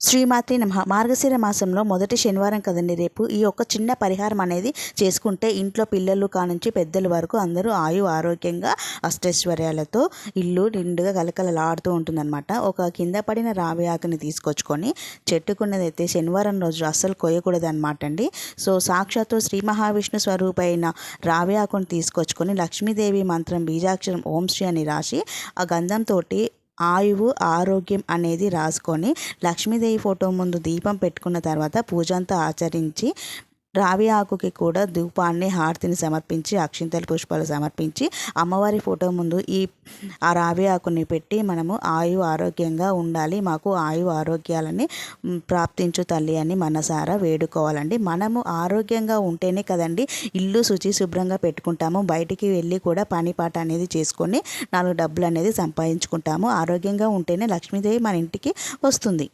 శ్రీమాత్రి నమ. మార్గశిర మాసంలో మొదటి శనివారం కదండి రేపు. ఈ ఒక్క చిన్న పరిహారం అనేది చేసుకుంటే ఇంట్లో పిల్లలు కానుంచి పెద్దల వరకు అందరూ ఆయు ఆరోగ్యంగా అష్టైశ్వర్యాలతో ఇల్లు నిండుగా కలకలలాడుతూ ఉంటుందన్నమాట. ఒక కింద పడిన రావి ఆకుని తీసుకొచ్చుకొని చెట్టుకున్నదైతే శనివారం రోజు అస్సలు కొయ్యకూడదు అనమాట అండి. సో సాక్షాత్తు శ్రీ మహావిష్ణు స్వరూపైన రావి ఆకుని తీసుకొచ్చుకొని లక్ష్మీదేవి మంత్రం బీజాక్షరం ఓం శ్రీ అని రాసి ఆ గంధంతో ఆయువు ఆరోగ్యం అనేది రాసుకొని లక్ష్మీదేవి ఫోటో ముందు దీపం పెట్టుకున్న తర్వాత పూజ అంతా ఆచరించి రావి ఆకుకి కూడా ధూపాన్ని హారతిని సమర్పించి అక్షింతల పుష్పాలు సమర్పించి అమ్మవారి ఫోటో ముందు ఈ ఆ రావి ఆకుని పెట్టి మనము ఆయు ఆరోగ్యంగా ఉండాలి. మాకు ఆయు ఆరోగ్యాలని ప్రాప్తించు తల్లి అని మనసారా వేడుకోవాలండి. మనము ఆరోగ్యంగా ఉంటేనే కదండి ఇల్లు శుచి శుభ్రంగా పెట్టుకుంటాము. బయటికి వెళ్ళి కూడా పని పాట అనేది చేసుకొని నాలుగు డబ్బులు అనేది సంపాదించుకుంటాము. ఆరోగ్యంగా ఉంటేనే లక్ష్మీదేవి మన ఇంటికి వస్తుంది.